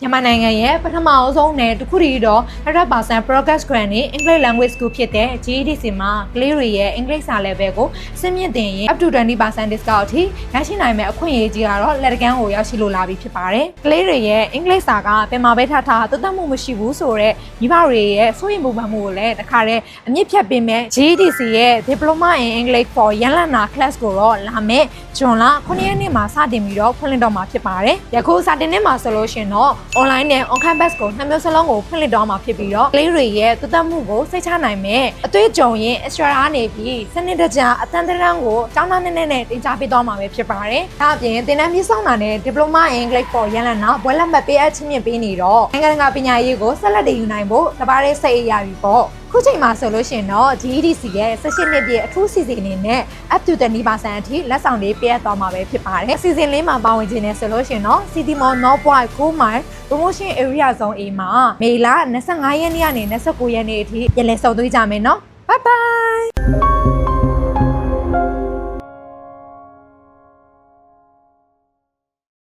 မြန်မာနိုင်ငံရဲ့ပထမအဆုံးနဲ့တခုတည်းတော့100% progress grant နဲ့ English language school ဖြစ်တဲ့ GEDC မှာကလေးတွေရဲ့ English စာ level ကိုစင့်မြင့်တင်ရင် up to 20% discount အထိရရှိနိုင်မယ့်အခွင့်အရေးကြီးကတော့လက်တကမ်းကိုရောက်ရှိလိုလာပြီဖြစ်ပါတယ်။ကလေးတွေရဲ့ English စာကပင်မာပဲထားထားတသက်မှုမရှိဘူးဆိုတော့ညီမတွေရဲ့စိုးရိမ်မှုမှမှုကိုလည်းတခါတည်းအမြင့်ဖြတ်ပေးမဲ့ GEDC ရဲ့ Diploma in English for ရန်လနာ class ကိုတော့လာမယ့်ဂျွန်လ9ရက်နေ့မှာစတင်ပြီးတော့ဖွင့်လှစ်တော့မှာဖြစ်ပါတယ်။ယခုစတင်နေမှာဆိုလို့ရှင်တော့ online နဲ့ on campus ကိုနှစ်မျိုးစလုံးကိုဖွင့်လှစ်တော့မှာဖြစ်ပြီးတော့ကလေးတွေရဲ့တသက်မှုကိုစိတ်ချနိုင်မဲ့အတွေ့အကြုံရင် extra အနေပြီးစနစ်တကျအတန်းတန်းကိုကျောင်းသားနဲ့နဲ့တင်ကြားပေးတော့မှာပဲဖြစ်ပါတယ်။ဒါအပြင်သင်တန်းပြည့်စုံတာနဲ့ Diploma in English for ရန်လနာဘွဲလက်မှတ်ပေးအပ်ချင်းမြင့်ပေးနေတော့နိုင်ငံတကာပညာရေးကိုဆက်လက်တည်ယူနိုင်ဖို့တပါးလေးစိတ်အရာပြီပေါ့။ခုချိန်မှာဆိုလို့ရှိရင်တော့ GEDC ရဲ့16နှစ်ပြည့်အထူးစီစဉ်အနေနဲ့ up to 20%အထိလက်ဆောင်လေးပေးအပ်သွားမှာပဲဖြစ်ပါတယ်။စီစဉ်လေးမှာပါဝင်ခြင်းနဲ့ဆိုလို့ရှိရင်တော့ City Mall North Point 9 mile promotion area zone A မှာမေလ25ရက်နေ့ကနေ29ရက်နေ့အထိပြန်လည်ဆုံတွေ့ကြမယ်နော်။ Bye bye